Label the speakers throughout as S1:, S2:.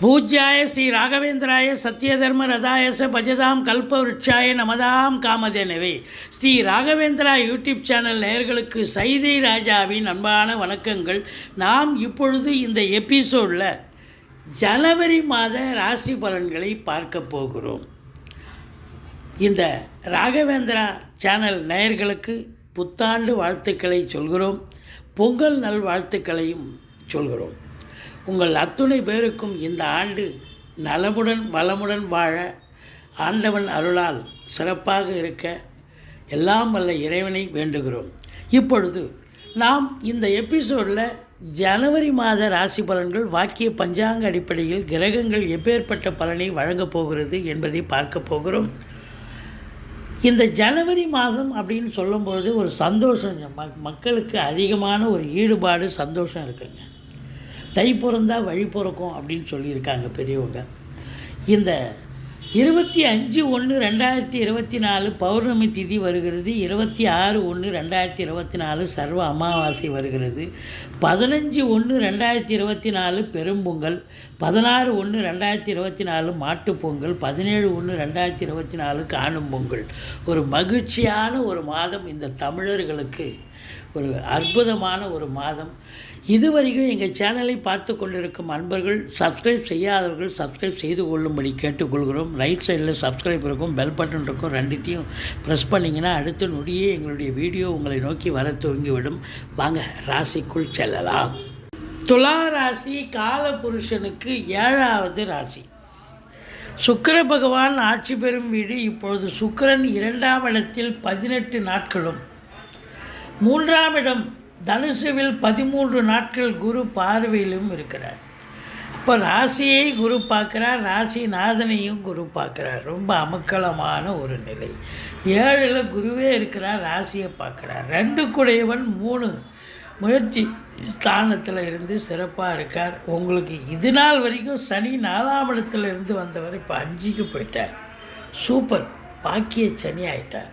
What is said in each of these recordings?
S1: பூஜ்யாய ஸ்ரீ ராகவேந்திராய சத்யதர்ம ரதாயச பஜதாம் கல்பவருட்சாய நமதாம் காமதேனவே. ஸ்ரீ ராகவேந்திரா யூடியூப் சேனல் நேயர்களுக்கு சைதை ராஜாவின் அன்பான வணக்கங்கள். நாம் இப்பொழுது இந்த எபிசோடில் ஜனவரி மாத ராசி பலன்களை பார்க்க போகிறோம். இந்த ராகவேந்திரா சேனல் நேயர்களுக்கு புத்தாண்டு வாழ்த்துக்களை சொல்கிறோம். பொங்கல் நல்வாழ்த்துக்களையும் சொல்கிறோம். உங்கள் அத்துணை பேருக்கும் இந்த ஆண்டு நலமுடன் வளமுடன் வாழ ஆண்டவன் அருளால் சிறப்பாக இருக்க எல்லாம் வல்ல இறைவனை வேண்டுகிறோம். இப்பொழுது நாம் இந்த எபிசோடில் ஜனவரி மாத ராசி பலன்கள் வாக்கிய பஞ்சாங்க அடிப்படையில் கிரகங்கள் எப்பேற்பட்ட பலனை வழங்கப் போகிறது என்பதை பார்க்க போகிறோம். இந்த ஜனவரி மாதம் அப்படின்னு சொல்லும்பொழுது ஒரு சந்தோஷம். மக்களுக்கு அதிகமான ஒரு ஈடுபாடு சந்தோஷம் இருக்குங்க. தை பிறந்தால் வழி பிறக்கும் அப்படின்னு சொல்லியிருக்காங்க பெரியவங்க. இந்த இருபத்தி அஞ்சு ஒன்று ரெண்டாயிரத்தி இருபத்தி நாலு பௌர்ணமி திதி வருகிறது. இருபத்தி ஆறு ஒன்று ரெண்டாயிரத்தி இருபத்தி நாலு சர்வ அமாவாசை வருகிறது. பதினஞ்சு ஒன்று ரெண்டாயிரத்தி இருபத்தி நாலு பெரும்பொங்கல் பதினாறு ஒன்று ரெண்டாயிரத்தி இருபத்தி நாலு மாட்டுப்பொங்கல் பதினேழு ஒன்று ரெண்டாயிரத்தி இருபத்தி நாலு காணும் பொங்கல். ஒரு மகிழ்ச்சியான ஒரு மாதம் இந்த தமிழர்களுக்கு. ஒரு அற்புதமான ஒரு மாதம். இதுவரைக்கும் எங்கள் சேனலை பார்த்து கொண்டிருக்கும் அன்பர்கள் சப்ஸ்கிரைப் செய்யாதவர்கள் சப்ஸ்கிரைப் செய்து கொள்ளும்படி கேட்டுக்கொள்கிறோம். ரைட் சைடில் சப்ஸ்கிரைப் இருக்கும் பெல் பட்டன் இருக்கும் ரெண்டுத்தையும் ப்ரெஸ் பண்ணிங்கன்னா அடுத்த நொடியே எங்களுடைய வீடியோ உங்களை நோக்கி வர துவங்கிவிடும். வாங்க ராசிக்குள் செல்லலாம். துலா ராசி காலபுருஷனுக்கு ஏழாவது ராசி. சுக்கர பகவான் ஆட்சி பெறும் வீடு. இப்பொழுது சுக்கரன் இரண்டாம் இடத்தில் பதினெட்டு நாட்களும். மூன்றாம் இடம் தனுசுவில் பதிமூன்று நாட்கள் குரு பார்வையிலும் இருக்கிறார். இப்போ ராசியை குரு பார்க்குறார் ராசி நாதனையும் குரு பார்க்குறார். ரொம்ப அமக்கலமான ஒரு நிலை. ஏழில் குருவே இருக்கிறார் ராசியை பார்க்குறார். ரெண்டு குடையவன் மூணு முயற்சி ஸ்தானத்தில் இருந்து சிறப்பாக இருக்கார். உங்களுக்கு இது நாள் வரைக்கும் சனி நாலாம் இடத்துல இருந்து வந்தவர் இப்போ அஞ்சுக்கு போயிட்டார். சூப்பர். பாக்கிய சனி ஆயிட்டார்.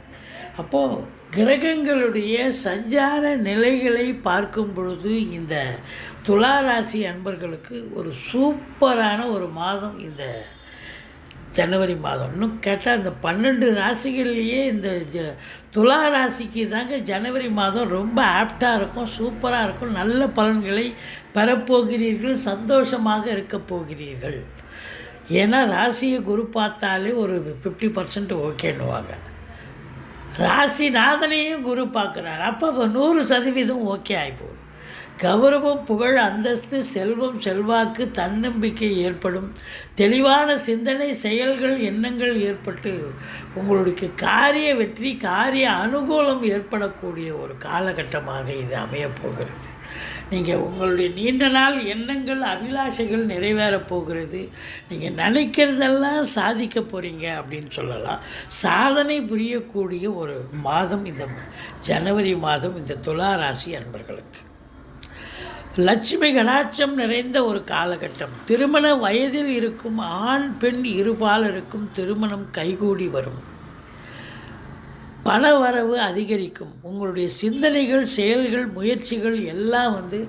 S1: அப்போது கிரகங்களுடைய சஞ்சார நிலைகளை பார்க்கும் பொழுது இந்த துலா ராசி அன்பர்களுக்கு ஒரு சூப்பரான ஒரு மாதம் இந்த ஜனவரி மாதம். இன்னும் கேட்டால் இந்த பன்னெண்டு ராசிகள்லேயே இந்த ஜ துலா ராசிக்கு தாங்க ஜனவரி மாதம் ரொம்ப ஆப்டாக இருக்கும் சூப்பராக இருக்கும். நல்ல பலன்களை பெறப்போகிறீர்கள் சந்தோஷமாக இருக்கப் போகிறீர்கள். ஏன்னா ராசியை குரு பார்த்தாலே ஒரு ஃபிஃப்டி பர்சன்ட் ஓகேன்னுவாங்க ராசிநாதனையும் குரு பார்க்குறார். அப்போ நூறு சதவீதம் ஓகே ஆகிப்போகுது கௌரவம் புகழ் அந்தஸ்து செல்வம் செல்வாக்கு தன்னம்பிக்கை ஏற்படும். தெளிவான சிந்தனை செயல்கள் எண்ணங்கள் ஏற்பட்டு உங்களுக்கு காரிய வெற்றி காரிய அனுகூலம் ஏற்படக்கூடிய ஒரு காலகட்டமாக இது அமையப் போகிறது. நீங்கள் உங்களுடைய நீண்ட நாள் எண்ணங்கள் அபிலாஷைகள் நிறைவேறப் போகிறது. நீங்கள் நினைக்கிறதெல்லாம் சாதிக்க போகிறீங்க அப்படின்னு சொல்லலாம். சாதனை புரியக்கூடிய ஒரு மாதம் இந்த ஜனவரி மாதம் இந்த துலா ராசி அன்பர்களுக்கு. லட்சுமி கடாட்சம் நிறைந்த ஒரு காலகட்டம். திருமண வயதில் இருக்கும் ஆண் பெண் இருபாலருக்கும் திருமணம் கைகூடி வரும். பண வரவு அதிகரிக்கும். உங்களுடைய சிந்தனைகள் செயல்கள் முயற்சிகள் எல்லாம் வந்து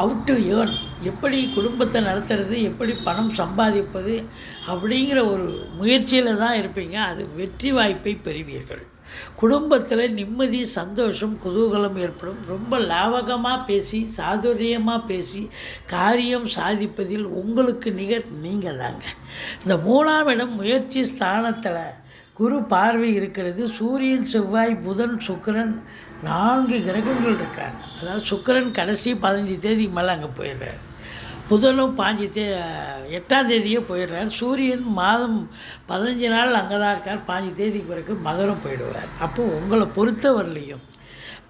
S1: அவுட் டு ஏர்ன் எப்படி குடும்பத்தை நடத்துறது எப்படி பணம் சம்பாதிப்பது அப்படிங்கிற ஒரு முயற்சியில் தான் இருப்பீங்க. அது வெற்றி வாய்ப்பை பெறுவீர்கள். குடும்பத்தில் நிம்மதி சந்தோஷம் குதூகலம் ஏற்படும். ரொம்ப லாவகமாக பேசி சாதுரியமாக பேசி காரியம் சாதிப்பதில் உங்களுக்கு நிகர் நீங்கள் தாங்க இந்த மூணாம் இடம் முயற்சி ஸ்தானத்தில் குரு பார்வை இருக்கிறது. சூரியன் செவ்வாய் புதன் சுக்கிரன் நான்கு கிரகங்கள் இருக்காங்க. அதாவது சுக்கிரன் கடைசி பதினஞ்சு தேதிக்கு மேலே அங்கே போயிடுறாரு. புதனும் பாஞ்சு தே எட்டாம் தேதியே போயிடுறார். சூரியன் மாதம் பதினஞ்சு நாள் அங்கே தான் இருக்கார். பாஞ்சு தேதிக்கு பிறகு மகரம் போயிடுவார். அப்போது உங்களை பொறுத்தவரையிலையும்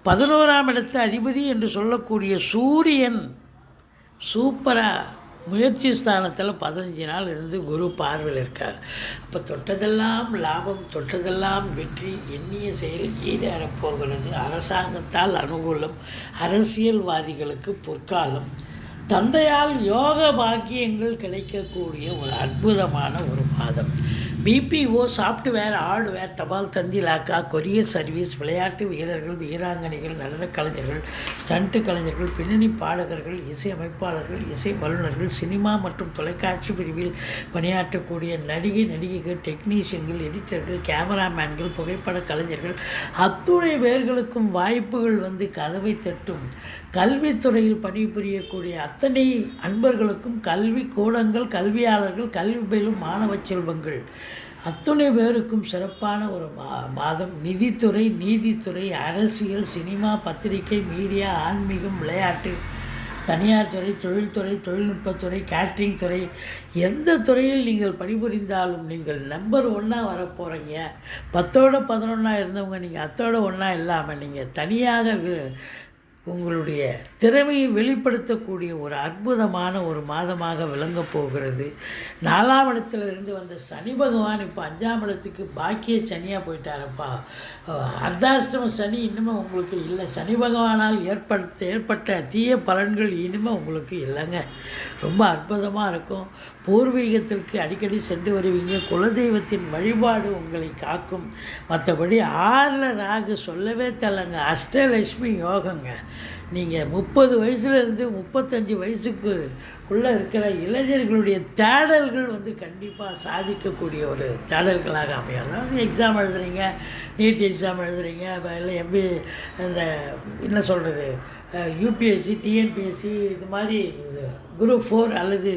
S1: பதினோராம் இடத்து அதிபதி என்று சொல்லக்கூடிய சூரியன் சூப்பராக முயற்சி ஸ்தானத்தில் பதினஞ்சு நாள் இருந்து குரு பார்வையில் இருக்கார். அப்போ தொட்டதெல்லாம் லாபம் தொட்டதெல்லாம் வெற்றி எண்ணிய செயல் ஈடேறப் போகிறது. அரசாங்கத்தால் அனுகூலம் அரசியல்வாதிகளுக்கு பொற்காலம். தந்தையால் யோக பாக்கியங்கள் கிடைக்கக்கூடிய ஒரு அற்புதமான ஒரு மாதம் பிபிஓ சாஃப்ட்வேர் ஹார்ட்வேர் தபால் தந்தி லாக்கா கொரியர் சர்வீஸ் விளையாட்டு வீரர்கள் வீராங்கனைகள் நடனக் கலைஞர்கள் ஸ்டண்ட் கலைஞர்கள் பின்னணி பாடகர்கள் இசை அமைப்பாளர்கள் இசை வல்லுநர்கள் சினிமா மற்றும் தொலைக்காட்சி பிரிவில் பணியாற்றக்கூடிய நடிகை நடிகைகள் டெக்னீஷியன்கள் எடிட்டர்கள் கேமராமேன்கள் புகைப்பட கலைஞர்கள் அத்துணை பேர்களுக்கும் வாய்ப்புகள் வந்து கதவை தட்டும். கல்வித்துறையில் பணிபுரியக்கூடிய அத்தனை அன்பர்களுக்கும் கல்வி கூடங்கள் கல்வியாளர்கள் கல்வி பயிலும் மாணவ செல்வங்கள். அத்துணை பேருக்கும் சிறப்பான ஒரு மா மாதம் நிதித்துறை நீதித்துறை அரசியல் சினிமா பத்திரிகை மீடியா ஆன்மீகம் விளையாட்டு தனியார் துறை தொழில்துறை தொழில்நுட்பத்துறை கேட்ரிங் துறை. எந்த துறையில் நீங்கள் பணிபுரிந்தாலும் நீங்கள் நம்பர் ஒன்னாக வரப்போகிறீங்க பத்தோட பதினொன்றா இருந்தவங்க நீங்கள் அத்தோட ஒன்றா இல்லாமல் நீங்கள் தனியாக உங்களுடைய திறமையை வெளிப்படுத்தக்கூடிய ஒரு அற்புதமான ஒரு மாதமாக விளங்கப் போகிறது. நாலாம் இடத்துல இருந்து வந்த சனி பகவான் இப்போ அஞ்சாம் இடத்துக்கு பாக்கிய சனியாக போயிட்டாரப்பா. அர்த்தாஷ்டம சனி இன்னுமே உங்களுக்கு இல்லை. சனி பகவானால் ஏற்படுத்த ஏற்பட்ட தீய பலன்கள் இனிமேல் உங்களுக்கு இல்லைங்க. ரொம்ப அற்புதமாக இருக்கும். பூர்வீகத்திற்கு அடிக்கடி சென்று வருவீங்க. குலதெய்வத்தின் வழிபாடு உங்களை காக்கும். மற்றபடி ஆறில் ராகு சொல்லவே தரலங்க அஷ்டலட்சுமி யோகங்க. நீங்கள் முப்பது வயசுலேருந்து முப்பத்தஞ்சு வயசுக்கு உள்ளே இருக்கிற இளைஞர்களுடைய தேடல்கள் வந்து கண்டிப்பாக சாதிக்கக்கூடிய ஒரு தேடல்களாக அமையும். அதாவது எக்ஸாம் எழுதுறீங்க நீட் எக்ஸாம் எழுதுறீங்க இல்லை எம்பி இந்த என்ன சொல்கிறது யூபிஎஸ்சி டிஎன்பிஎஸ்சி இது மாதிரி குரூப் ஃபோர் அல்லது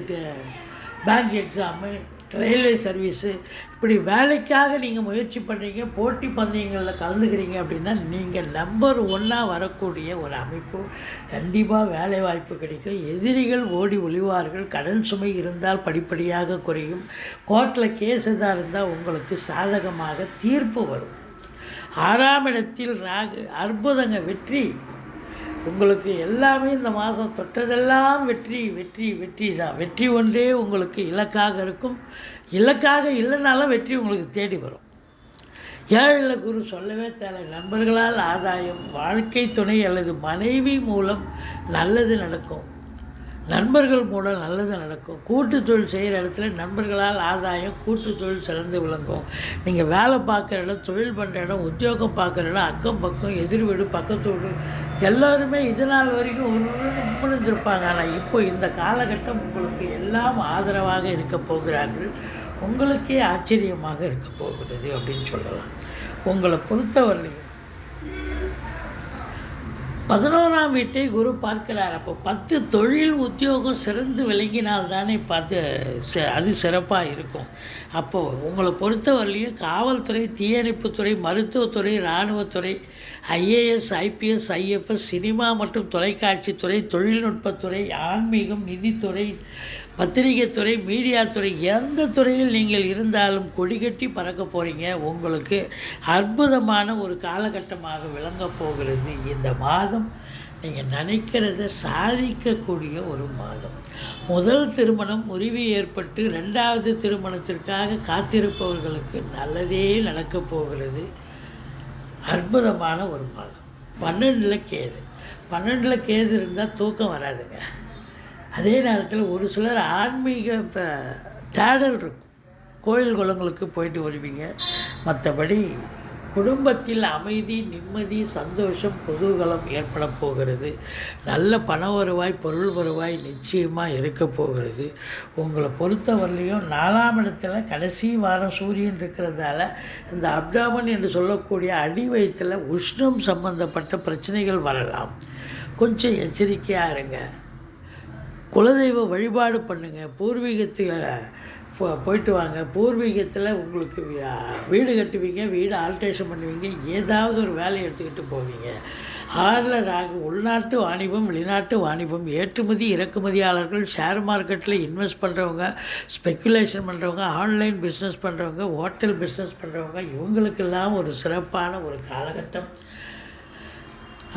S1: பேங்க் எக்ஸாமு ரயில்வே சர்வீஸு இப்படி வேலைக்காக நீங்கள் முயற்சி பண்ணுறீங்க போட்டி பந்தயங்களில் கலந்துக்கிறீங்க அப்படின்னா நீங்கள் நம்பர் ஒன்னாக வரக்கூடிய ஒரு அமைப்பு. கண்டிப்பாக வேலை வாய்ப்பு கிடைக்கும். எதிரிகள் ஓடி ஒளிவார்கள். கடன் சுமை இருந்தால் படிப்படியாக குறையும். கோர்ட்டில் கேஸ் எதாக இருந்தால் உங்களுக்கு சாதகமாக தீர்ப்பு வரும். ஆறாம் இடத்தில் ராகு. அற்புதங்க வெற்றி. உங்களுக்கு எல்லாமே இந்த மாதம் தொட்டதெல்லாம் வெற்றி வெற்றி வெற்றி தான். வெற்றி ஒன்றே உங்களுக்கு இலக்காக இருக்கும். இலக்காக இல்லைனாலும் வெற்றி உங்களுக்கு தேடி வரும். ஏழில் குரு சொல்லவே தேவை. நண்பர்களால் ஆதாயம் வாழ்க்கை துணை அல்லது மனைவி மூலம் நல்லது நடக்கும். நண்பர்கள் மூலம் நல்லது நடக்கும். கூட்டு தொழில் செய்கிற இடத்துல நண்பர்களால் ஆதாயம் கூட்டு தொழில் சிறந்து விளங்கும். நீங்கள் வேலை பார்க்குற இடம் தொழில் பண்ணுற இடம் உத்தியோகம் பார்க்குற இடம் அக்கம் பக்கம் எதிர் வீடு பக்கத்து வீடு எல்லோருமே இது நாள் வரைக்கும் ஒரு முன்னிருந்திருப்பாங்க. ஆனால் இப்போ இந்த காலகட்டம் உங்களுக்கு எல்லாம் ஆதரவாக இருக்க போகிறார்கள். உங்களுக்கே ஆச்சரியமாக இருக்க போகிறது அப்படின்னு சொல்லலாம். உங்களை பொறுத்தவரையும் பதினோராம் வீட்டை குரு பார்க்கிறார். அப்போ பத்து தொழில் உத்தியோகம் சிறந்து விளங்கினால் தானே பார்த்து ச- அது சிறப்பாக இருக்கும். அப்போது உங்களை பொறுத்தவரையிலையும் காவல்துறை தீயணைப்புத்துறை மருத்துவத்துறை இராணுவத்துறை ஐஏஎஸ் ஐபிஎஸ் ஐஎஃப்எஸ் சினிமா மற்றும் தொலைக்காட்சித்துறை தொழில்நுட்பத்துறை ஆன்மீகம் நிதித்துறை பத்திரிகைத்துறை மீடியாத்துறை எந்த துறையில் நீங்கள் இருந்தாலும் கொடிகட்டி பறக்க போகிறீங்க உங்களுக்கு அற்புதமான ஒரு காலகட்டமாக விளங்கப் போகிறது இந்த மாதம். நீங்கள் நினைக்கிறத சாதிக்கக்கூடிய ஒரு மாதம். முதல் திருமணம் முறிவு ஏற்பட்டு ரெண்டாவது திருமணத்திற்காக காத்திருப்பவர்களுக்கு நல்லதே நடக்கப் போகிறது. அற்புதமான ஒரு மாதம். பன்னெண்டில் கேது. பன்னெண்டில் கேது இருந்தால் தூக்கம் வராதுங்க. அதே நேரத்தில் ஒரு சிலர் ஆன்மீக இப்போ தேடல் இருக்கும். கோயில் குளங்களுக்கு போயிட்டு வருவீங்க. மற்றபடி குடும்பத்தில் அமைதி நிம்மதி சந்தோஷம் குதூகலம் ஏற்பட போகிறது. நல்ல பண வருவாய் பொருள் வருவாய் நிச்சயமாக இருக்க போகிறது. உங்களை பொறுத்தவரையிலையும் நாலாம் இடத்துல கடைசி வாரம் சூரியன் இருக்கிறதால இந்த அப்டாமன் என்று சொல்லக்கூடிய அடி வயிற்றில் உஷ்ணம் சம்பந்தப்பட்ட பிரச்சனைகள் வரலாம். கொஞ்சம் எச்சரிக்கையாக இருங்க. குலதெய்வ வழிபாடு பண்ணுங்கள் பூர்வீகத்தில் போ- போயிட்டு வாங்க. பூர்வீகத்தில் உங்களுக்கு வீடு கட்டுவீங்க வீடு ஆல்ட்ரேஷன் பண்ணுவீங்க ஏதாவது ஒரு வேலையை எடுத்துக்கிட்டு போவீங்க. ஆறில் ராகு உள்நாட்டு வாணிபம் வெளிநாட்டு வாணிபம் ஏற்றுமதி இறக்குமதியாளர்கள் ஷேர் மார்க்கெட்டில் இன்வெஸ்ட் பண்ணுறவங்க ஸ்பெக்குலேஷன் பண்ணுறவங்க ஆன்லைன் பிஸ்னஸ் பண்ணுறவங்க ஹோட்டல் பிஸ்னஸ் பண்ணுறவங்க இவங்களுக்கெல்லாம் ஒரு சிறப்பான ஒரு காலகட்டம்.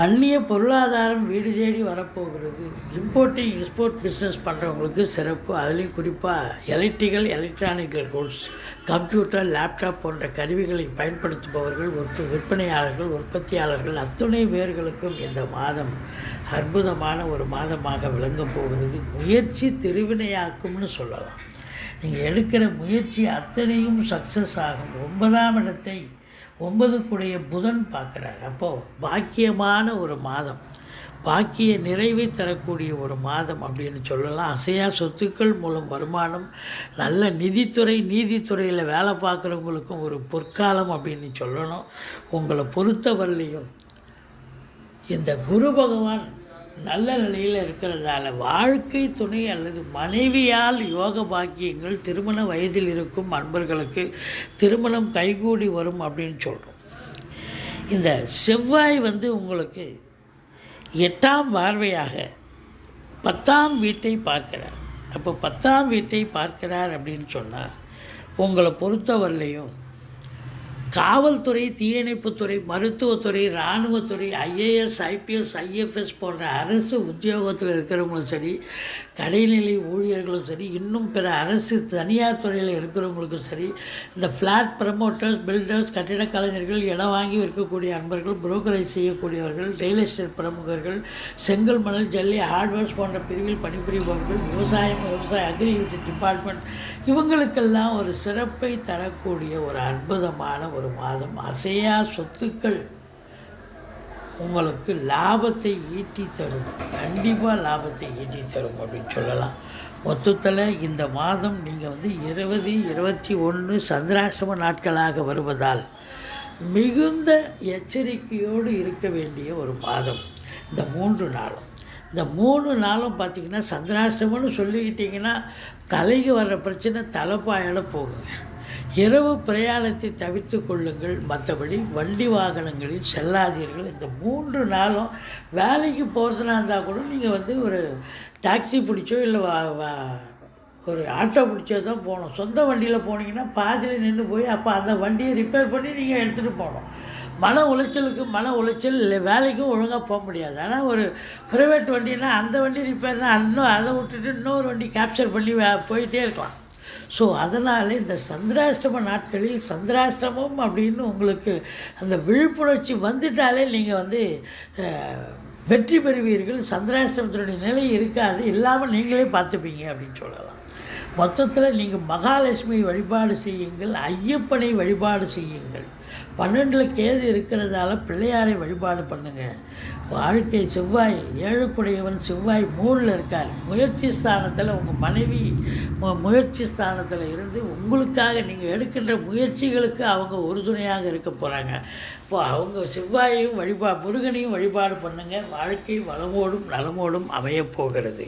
S1: அந்நிய பொருளாதாரம் வீடு தேடி வரப்போகிறது. இம்போர்ட்டிங் எக்ஸ்போர்ட் பிஸ்னஸ் பண்ணுறவங்களுக்கு சிறப்பு. அதுலேயும் குறிப்பாக electrical electronical goods computer laptop போன்ற கருவிகளை பயன்படுத்துபவர்கள் உற்ப விற்பனையாளர்கள் உற்பத்தியாளர்கள் அத்துணை பேர்களுக்கும் இந்த மாதம் அற்புதமான ஒரு மாதமாக விளங்கப் போகிறது. முயற்சி திருவினையாக்கும்னு சொல்லலாம். நீங்கள் எடுக்கிற முயற்சி அத்தனையும் சக்ஸஸ் ஆகும். ஒன்பதாம் இடத்தை ஒன்பதுக்குடைய புதன் பார்க்குறாரு. அப்போது பாக்கியமான ஒரு மாதம். பாக்கிய நிறைவை தரக்கூடிய ஒரு மாதம் அப்படின்னு சொல்லலாம். அசையா சொத்துக்கள் மூலம் வருமானம் நல்ல நிதித்துறை நீதித்துறையில் வேலை பார்க்குறவங்களுக்கும் ஒரு பொற்காலம் அப்படின்னு சொல்லணும். உங்களை பொறுத்தவரையிலையும் இந்த குரு பகவான் நல்ல நிலையில் இருக்கிறதால வாழ்க்கை துணை அல்லது மனைவியால் யோக பாக்கியங்கள் திருமண வயதில் இருக்கும் அன்பர்களுக்கு திருமணம் கைகூடி வரும் அப்படின்னு சொல்கிறோம் இந்த செவ்வாய் வந்து உங்களுக்கு எட்டாம் பார்வையாக பத்தாம் வீட்டை பார்க்கிறார். அப்போ பத்தாம் வீட்டை பார்க்கிறார் அப்படின்னு சொன்னால் உங்களை பொறுத்தவரையிலையும் காவல்துறை தீயணைப்புத்துறை மருத்துவத்துறை இராணுவத்துறை ஐஏஎஸ் ஐபிஎஸ் ஐஎஃப்எஸ் போன்ற அரசு உத்தியோகத்தில் இருக்கிறவங்களும் சரி கடைநிலை ஊழியர்களும் சரி இன்னும் பிற அரசு தனியார் துறையில் இருக்கிறவங்களுக்கும் சரி இந்த ஃப்ளாட் ப்ரமோட்டர்ஸ் பில்டர்ஸ் கட்டிடக் கலைஞர்கள் இடம் வாங்கி விற்கக்கூடிய அன்பர்கள் புரோக்கரேஜ் செய்யக்கூடியவர்கள் ரியல் எஸ்டேட் பிரமுகர்கள் செங்கல் மணல் ஜல்லி ஹார்ட்வேர்ஸ் போன்ற பிரிவில் பணிபுரிபவர்கள் விவசாயம் விவசாய அக்ரிகல்ச்சர் டிபார்ட்மெண்ட் இவங்களுக்கெல்லாம் ஒரு சிறப்பை தரக்கூடிய ஒரு அற்புதமான ஒரு மாதம் அசையா சொத்துக்கள் உங்களுக்கு லாபத்தை ஈட்டி தரும். கண்டிப்பாக லாபத்தை ஈட்டி தரும் அப்படின்னு சொல்லலாம். மொத்தத்தில் இந்த மாதம் நீங்கள் வந்து இருபது இருபத்தி ஒன்று சந்திராசிரம நாட்களாக வருவதால் மிகுந்த எச்சரிக்கையோடு இருக்க வேண்டிய ஒரு மாதம். இந்த மூன்று நாளும். இந்த மூணு நாளும் பார்த்திங்கன்னா சந்திராஷ்டமம்னு சொல்லிக்கிட்டிங்கன்னா தலைக்கு வர்ற பிரச்சனை தலைப்பாயால் போகுங்க. இரவு பிரயாணத்தை தவிர்த்து கொள்ளுங்கள். மற்றபடி வண்டி வாகனங்களில் செல்லாதீர்கள். இந்த மூன்று நாளும் வேலைக்கு போகிறதுனா இருந்தால் கூட நீங்கள் வந்து ஒரு டாக்ஸி பிடிச்சோ இல்லை வா வா ஒரு ஆட்டோ பிடிச்சோ தான் போகணும். சொந்த வண்டியில் போனீங்கன்னா பாதியில் நின்று போய் அப்போ அந்த வண்டியை ரிப்பேர் பண்ணி நீங்கள் எடுத்துகிட்டு போகணும். மன உளைச்சலுக்கு மன உளைச்சல் இல்லை வேலைக்கும் ஒழுங்காக போக முடியாது. ஆனால் ஒரு ப்ரைவேட் வண்டினா அந்த வண்டி ரிப்பேர்னா இன்னும் அதை விட்டுட்டு இன்னொரு வண்டி கேப்சர் பண்ணி போயிட்டே இருக்கலாம். ஸோ அதனால் இந்த சந்திராஷ்டம நாட்களில் சந்திராஷ்டமம் அப்படின்னு உங்களுக்கு அந்த விழிப்புணர்ச்சி வந்துட்டாலே நீங்கள் வந்து வெற்றி பெறுவீர்கள். சந்திராஷ்டமத்தினுடைய நிலை இருக்காது. இல்லாமல் நீங்களே பார்த்துப்பீங்க அப்படின்னு சொல்லலாம். மொத்தத்தில் நீங்கள் மகாலட்சுமி வழிபாடு செய்யுங்கள். ஐயப்பனை வழிபாடு செய்யுங்கள். பன்னெண்டில் கேது இருக்கிறதால பிள்ளையாரை வழிபாடு பண்ணுங்கள் வாழ்க்கை செவ்வாய் ஏழுக்குடையவன் செவ்வாய் மூணில் இருக்கார். முயற்சி ஸ்தானத்தில் உங்கள் மனைவி முயற்சி ஸ்தானத்தில் இருந்து உங்களுக்காக நீங்கள் எடுக்கின்ற முயற்சிகளுக்கு அவங்க உறுதுணையாக இருக்க போகிறாங்க இப்போ அவங்க செவ்வாயையும் வழிபா முருகனையும் வழிபாடு பண்ணுங்கள் வாழ்க்கை வளமோடும் நலமோடும் அமையப் போகிறது.